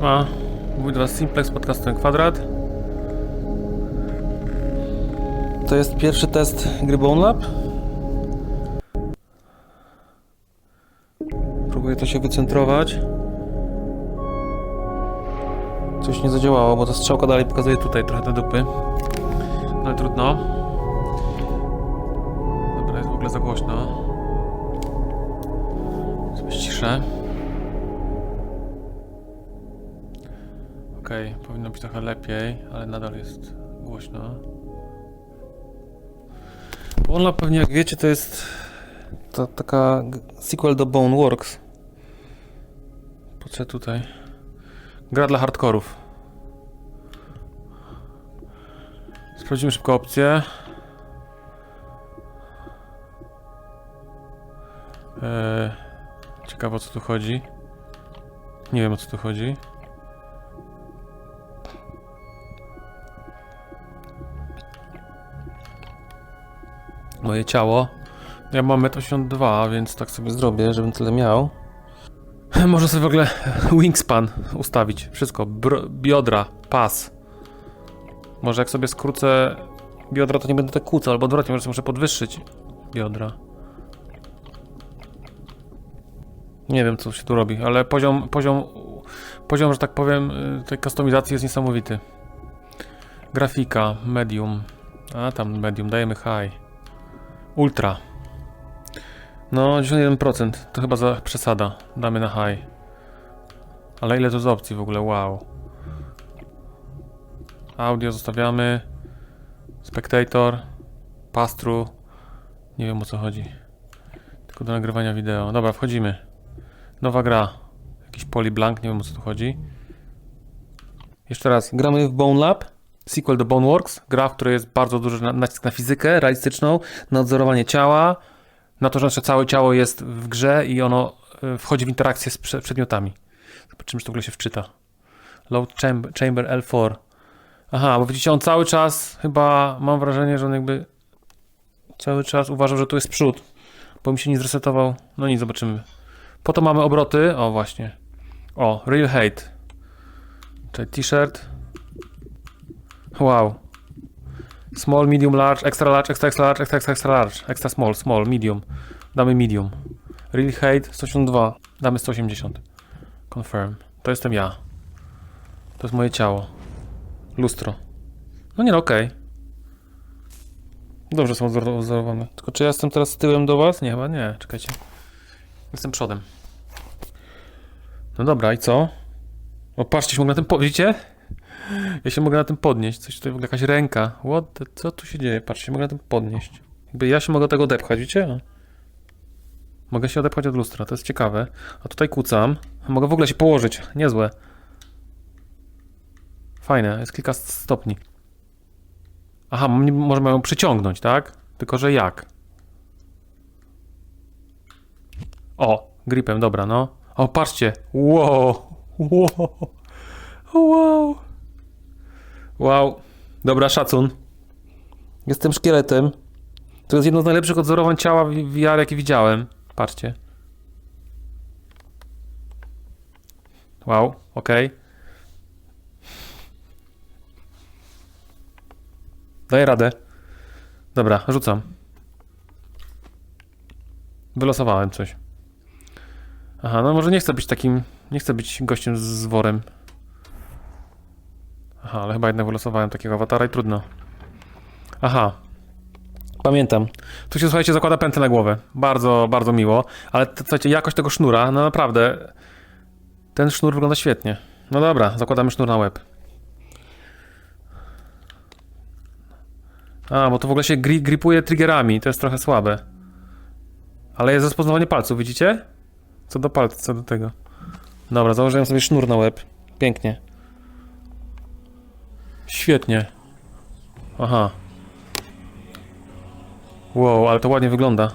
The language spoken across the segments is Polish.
Siema, mój Was Simplex, podcast ten kwadrat. To jest pierwszy test gry Lab. Próbuję to się wycentrować. Coś nie zadziałało, bo ta strzałka dalej pokazuje tutaj trochę do dupy. Ale trudno. Dobra, jest w ogóle za głośno. Sobie ściszę. Okej, powinno być trochę lepiej, ale nadal jest głośno. Bone Lab pewnie jak wiecie to jest to taka sequel do Boneworks. Co tutaj? Gra dla hardkorów. Sprawdzimy szybko opcję. Eee, ciekawe o co tu chodzi. Nie wiem o co tu chodzi. Moje ciało. Ja mam 1,82 m, więc tak sobie zrobię, żebym tyle miał. Można sobie w ogóle wingspan ustawić. Wszystko. Bro, biodra, pas. Może jak sobie skrócę biodra, to nie będę tak kłócał, albo odwrotnie, może sobie muszę podwyższyć biodra. Nie wiem, co się tu robi, ale poziom, poziom, poziom, że tak powiem, y, tej kustomizacji jest niesamowity. Grafika, medium. A, tam medium, dajemy high. Ultra. No, 91%. To chyba za przesada. Damy na high. Ale ile to z opcji w ogóle? Wow. Audio zostawiamy. Spectator. Pass-through. Nie wiem o co chodzi. Tylko do nagrywania wideo. Dobra, wchodzimy. Nowa gra. Jakiś polyblank, nie wiem o co tu chodzi. Jeszcze raz. Gramy w Bone Lab. Sequel do Boneworks. Gra, w której jest bardzo duży na- nacisk na fizykę realistyczną, na odzorowanie ciała, na to, że nasze całe ciało jest w grze i ono y, wchodzi w interakcję z prze- przedmiotami. Zobaczymy, czy to w ogóle się wczyta. Load chamber, chamber L4. Aha, bo widzicie, on cały czas chyba, mam wrażenie, że on jakby cały czas uważał, że tu jest przód, bo mi się nie zresetował. No nic, zobaczymy. Po to mamy obroty. O, właśnie. O, Real Hate. Czyli t-shirt. Wow. Small, medium, large, extra large, extra, extra large, extra, extra, extra large, extra small, small, medium. Damy medium. Real hate 182. Damy 180. Confirm. To jestem ja. To jest moje ciało. Lustro. No nie no, okej. Dobrze są odzorowane. Tylko czy ja jestem teraz tyłem do was? Nie, chyba nie. Czekajcie. Jestem przodem. No dobra, i co? O, patrzcie, mogę na tym po... Ja się mogę na tym podnieść. Coś tutaj w ogóle jakaś ręka. What the, co tu się dzieje? Patrzcie, mogę na tym podnieść. Jakby ja się mogę tego odepchać, widzicie? Mogę się odepchać od lustra, to jest ciekawe. A tutaj kucam. Mogę w ogóle się położyć. Niezłe. Fajne, jest kilka stopni. Aha, możemy ją przyciągnąć, tak? Tylko, że jak? O, gripem, dobra, no. O, patrzcie. Wow. Wow. Wow. Wow. Dobra, szacun. Jestem szkieletem. To jest jedno z najlepszych odzorowań ciała VR, jakie widziałem. Patrzcie. Wow, okej. Daję radę. Dobra, rzucam. Wylosowałem coś. Aha, no może nie chcę być takim... Nie chcę być gościem z worem. Aha, ale chyba jednak wylosowałem takiego awatara i trudno. Aha. Pamiętam. Tu się, słuchajcie, zakłada pętlę na głowę. Bardzo, bardzo miło. Ale słuchajcie, jakość tego sznura, no naprawdę... Ten sznur wygląda świetnie. No dobra, zakładamy sznur na łeb. A, bo to w ogóle się gri gripuje triggerami, to jest trochę słabe. Ale jest rozpoznawanie palców, widzicie? Co do palca, co do tego. Dobra, założyłem sobie sznur na łeb. Pięknie. Świetnie. Aha. Wow, ale to ładnie wygląda.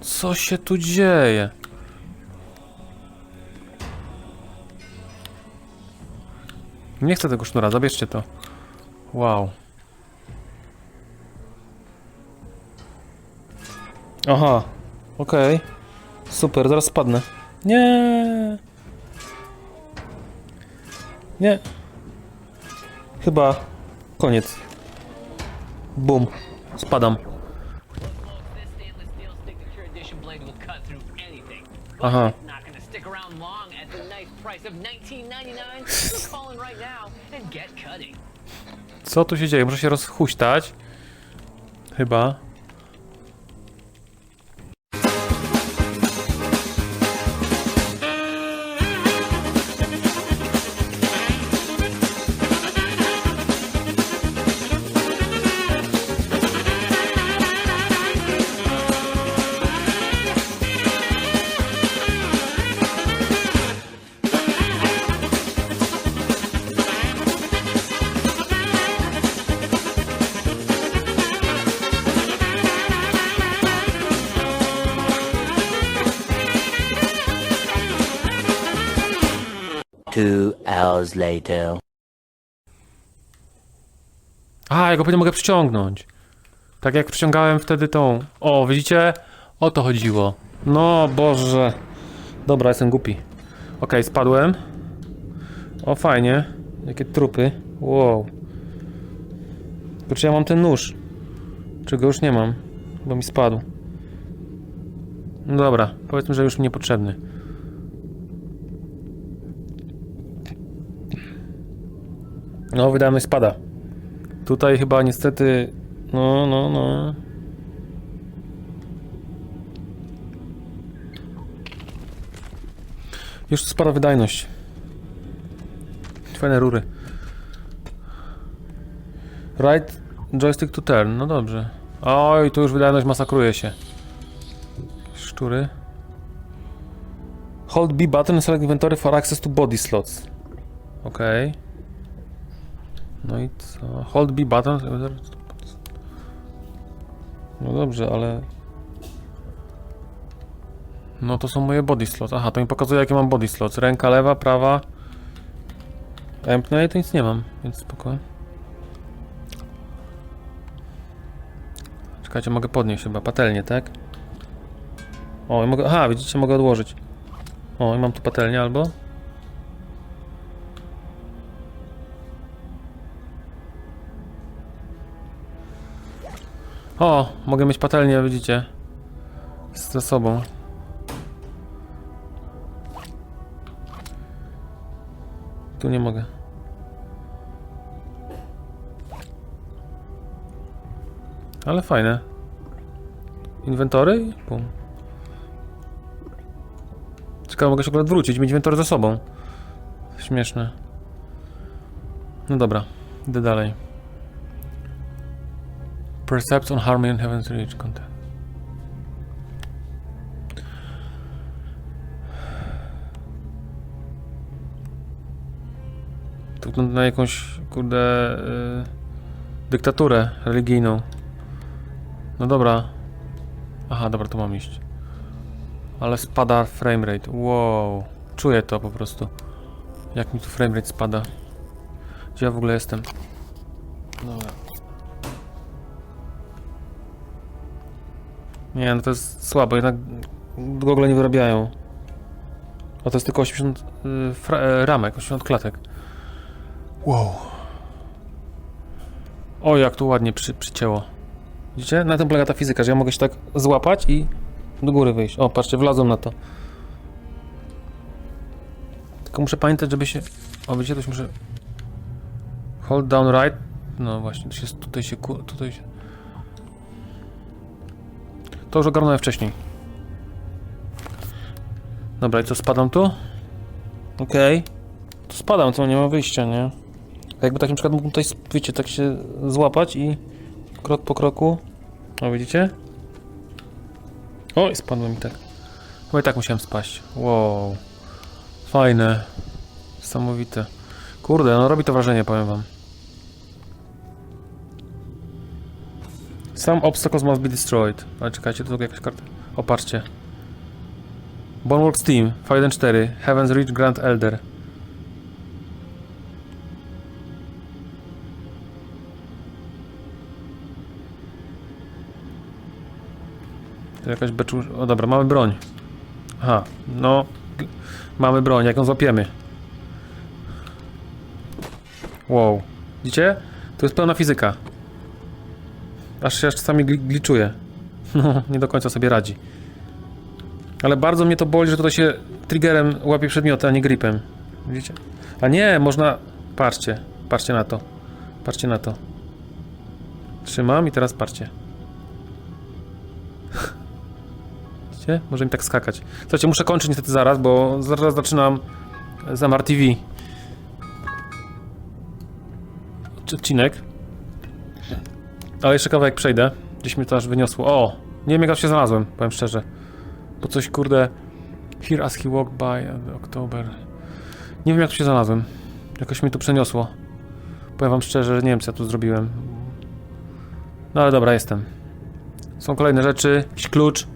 Co się tu dzieje? Nie chcę tego sznura, zabierzcie to. Wow. Aha. Okej. Super, zaraz spadnę. Nie. Nie. Chyba koniec. Bum. Spadam. Aha. it's not gonna stick around long at the nice price of $19.99. So call in right now and get cutting. Co tu się dzieje? Muszę się rozhuśtać. Chyba. Two hours later. A, ja go pewnie mogę przyciągnąć. Tak jak przyciągałem wtedy tą. O, widzicie? O to chodziło. No, Boże. Dobra, jestem głupi. Okej, spadłem. O, fajnie. Jakie trupy. Wow. Czy ja mam ten nóż? Czego już nie mam? Bo mi spadł. No dobra, powiedzmy, że już mi niepotrzebny. No, wydajność spada. Tutaj chyba niestety. No, no, no. Już spada wydajność. Fajne rury. Right joystick to turn. No dobrze. Oj, tu już wydajność masakruje się. Szczury. Hold B button select inventory for access to body slots. Okej. No i co? Hold B button. No dobrze, ale... No to są moje body slots. Aha, to mi pokazuje jakie mam body slots. Ręka lewa, prawa. Empty, no i to nic nie mam, więc spokojnie. Czekajcie, mogę podnieść chyba, patelnię, tak? O, i mogę... Aha, widzicie, mogę odłożyć. O, i mam tu patelnię albo... O, mogę mieć patelnię, widzicie. Ze sobą. Tu nie mogę. Ale fajne. Inwentory pum. Ciekawe, mogę się akurat wrócić, mieć inwentory ze sobą. Śmieszne. No dobra, idę dalej. Percepts on harmony and heaven's reach content. To wygląda na jakąś, kurde, y, dyktaturę religijną. No dobra. Aha, dobra, to mam iść. Ale spada framerate. Wow. Czuję to po prostu. Jak mi tu framerate spada. Gdzie ja w ogóle jestem? Dobra. Nie, no to jest słabo, jednak Google nie wyrabiają. A to jest tylko 80 y, e, ramek, 80 klatek. Wow. O, jak tu ładnie przy, przycięło. Widzicie? Na tym polega ta fizyka, że ja mogę się tak złapać i do góry wyjść. O, patrzcie, wlazłem na to. Tylko muszę pamiętać, żeby się... O, widzicie, to się muszę... Hold down right. No właśnie, to się, tutaj się... Tutaj się... To już ogarnąłem wcześniej. Dobra, i co, spadam tu? Okej. To spadam, to nie ma wyjścia, nie? Jakby tak na przykład mógłbym tutaj, wiecie, tak się złapać i krok po kroku. O, widzicie? O, i spadłem i tak. Chyba i tak musiałem spaść. Wow. Fajne. Niesamowite. Kurde, no robi to wrażenie, powiem wam. Some obstacles must be destroyed. Ale czekajcie, tu jakaś karta. O, patrzcie. Boneworks Team, 514, Heaven's Reach Grand Elder. To jakaś beczu... O dobra, mamy broń. Aha, no... Mamy broń, jak ją złapiemy. Wow. Widzicie? To jest pełna fizyka. Aż się aż czasami gli- gliczuje. No, nie do końca sobie radzi. Ale bardzo mnie to boli, że tutaj się triggerem łapie przedmioty, a nie gripem. Widzicie? A nie, można... Patrzcie. Patrzcie na to. Patrzcie na to. Trzymam i teraz patrzcie. Widzicie? Może mi tak skakać. Słuchajcie, muszę kończyć niestety zaraz, bo zaraz zaczynam z MRTV. Odcinek. Ale jeszcze kawałek przejdę. Gdzieś mnie to aż wyniosło. O! Nie wiem jak się znalazłem, powiem szczerze. Bo coś kurde... Here as he walked by October. Nie wiem jak tu się znalazłem. Jakoś mnie to przeniosło. Powiem wam szczerze, że nie wiem co ja tu zrobiłem. No ale dobra, jestem. Są kolejne rzeczy. Jakiś klucz.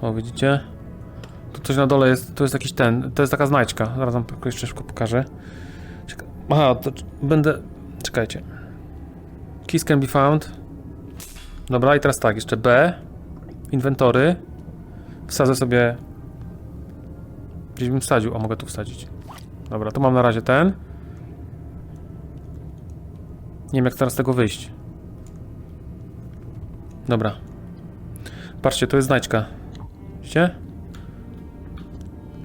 O, widzicie? Tu coś na dole jest, to jest jakiś ten, to jest taka znajdźka. Zaraz wam jeszcze szybko pokażę. Czeka Aha, to będę... Czekajcie. Keys can be found. Dobra, i teraz tak, jeszcze B. Inwentory. Wsadzę sobie... Gdzieś bym wsadził, o mogę tu wsadzić. Dobra, to mam na razie ten. Nie wiem jak teraz z tego wyjść. Dobra. Patrzcie, to jest znajdźka. Widzicie?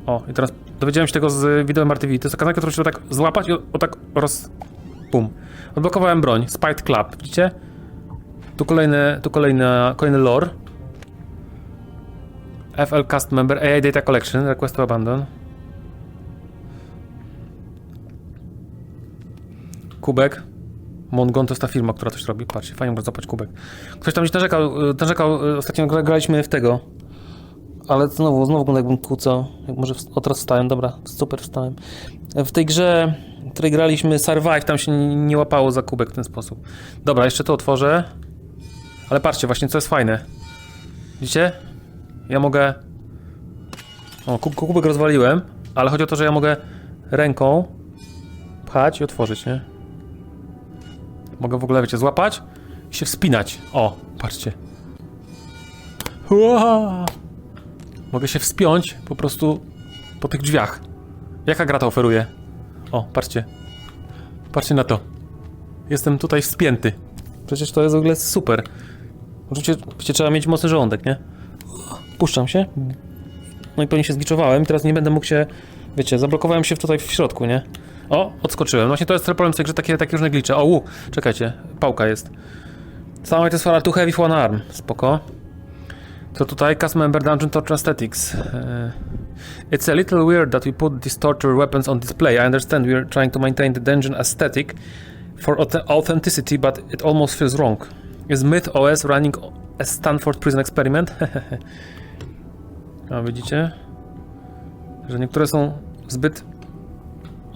O, i teraz dowiedziałem się tego z wideo MRTV. To jest taka znajdźka, którą trzeba tak złapać i o, o tak roz... Bum. Odblokowałem broń. Spite Club, widzicie? Tu kolejny, tu kolejny, kolejny lore. FL Cast Member AI Data Collection, Request to Abandon. Kubek. Mongon to jest ta firma, która coś robi. Patrzcie, fajnie można zapać kubek. Ktoś tam gdzieś narzekał, y, narzekał, y, ostatnio gra- graliśmy w tego. Ale znowu, znowu wygląda jakbym kłócał. Jak może w, o teraz wstałem, dobra, super wstałem. W tej grze, w której graliśmy Survive, tam się nie, łapało za kubek w ten sposób. Dobra, jeszcze to otworzę. Ale patrzcie, właśnie co jest fajne. Widzicie? Ja mogę... O, kub, kubek rozwaliłem, ale chodzi o to, że ja mogę ręką pchać i otworzyć, nie? Mogę w ogóle, wiecie, złapać i się wspinać. O, patrzcie. Ua! Mogę się wspiąć po prostu po tych drzwiach. Jaka gra to oferuje? O, patrzcie. Patrzcie na to. Jestem tutaj wspięty. Przecież to jest w ogóle super. Oczywiście, wiecie, trzeba mieć mocny żołądek, nie? Puszczam się. No i pewnie się zgliczowałem. Teraz nie będę mógł się... Wiecie, zablokowałem się tutaj w środku, nie? O, odskoczyłem. Właśnie to jest problem z tej takie, takie różne glicze. O, u, czekajcie. Pałka jest. Sama to jest too heavy for one arm. Spoko. Co tutaj? Cast member dungeon torture aesthetics. E, It's a little weird that we put these torture weapons on display. I understand we're trying to maintain the dungeon aesthetic for auth- authenticity, but it almost feels wrong. Is Myth OS running a Stanford Prison Experiment? A widzicie? Że niektóre są zbyt...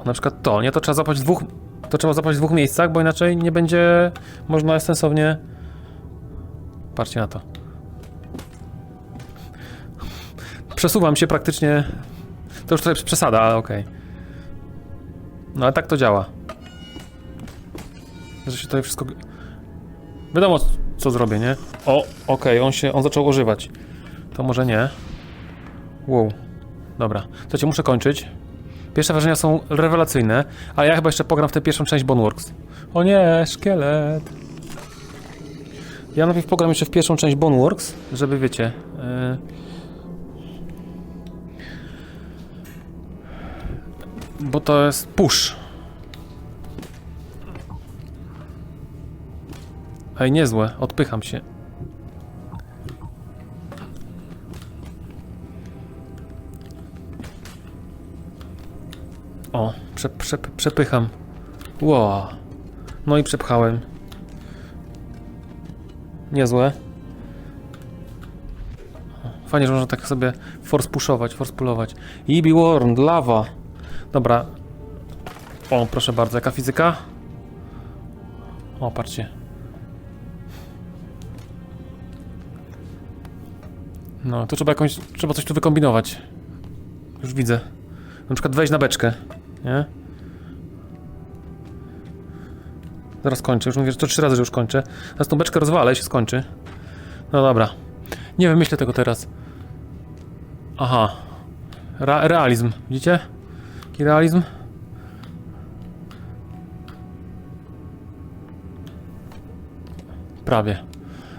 Na przykład to, nie? To trzeba zapać w dwóch... To trzeba zapać w dwóch miejscach, bo inaczej nie będzie można sensownie... Patrzcie na to. Przesuwam się praktycznie... To już trochę przesada, ale okej. No ale tak to działa. Że się tutaj wszystko... Wiadomo, co zrobię, nie? O, okej, on się, on zaczął ożywać. To może nie. Wow. Dobra. Słuchajcie, muszę kończyć. Pierwsze wrażenia są rewelacyjne, a ja chyba jeszcze pogram w tę pierwszą część Boneworks. O nie, szkielet. Ja najpierw pogram jeszcze w pierwszą część Boneworks, żeby wiecie... Yy... Bo to jest push. Ej, niezłe, odpycham się. O, prze, prze, przepycham. Ło. No i przepchałem. Niezłe. Fajnie, że można tak sobie force pushować, force pullować. Ibi Warn, lawa. Dobra. O, proszę bardzo, jaka fizyka? O, patrzcie. No, to trzeba jakąś, trzeba coś tu wykombinować. Już widzę. Na przykład wejść na beczkę, nie? Zaraz kończę, już mówię, że to trzy razy, że już kończę. Teraz tą beczkę rozwalę i się skończy. No dobra. Nie wymyślę tego teraz. Aha. Realizm, widzicie? Taki realizm. Prawie.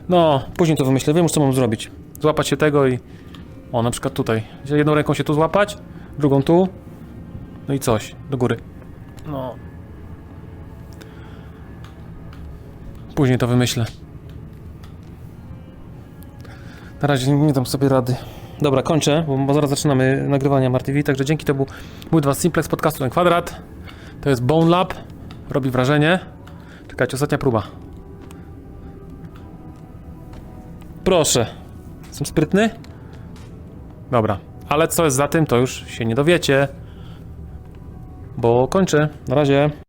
No, później to wymyślę. Wiem już co mam zrobić. Złapać się tego i... O, na przykład tutaj. Jedną ręką się tu złapać, drugą tu. No i coś. Do góry. No. Później to wymyślę. Na razie nie dam sobie rady. Dobra, kończę, bo, zaraz zaczynamy nagrywania MarTV, także dzięki to był mój dwa simplex podcastu ten kwadrat. To jest Bone Lab. Robi wrażenie. Czekajcie, ostatnia próba. Proszę. Jestem sprytny? Dobra. Ale co jest za tym, to już się nie dowiecie. Bo kończę. Na razie.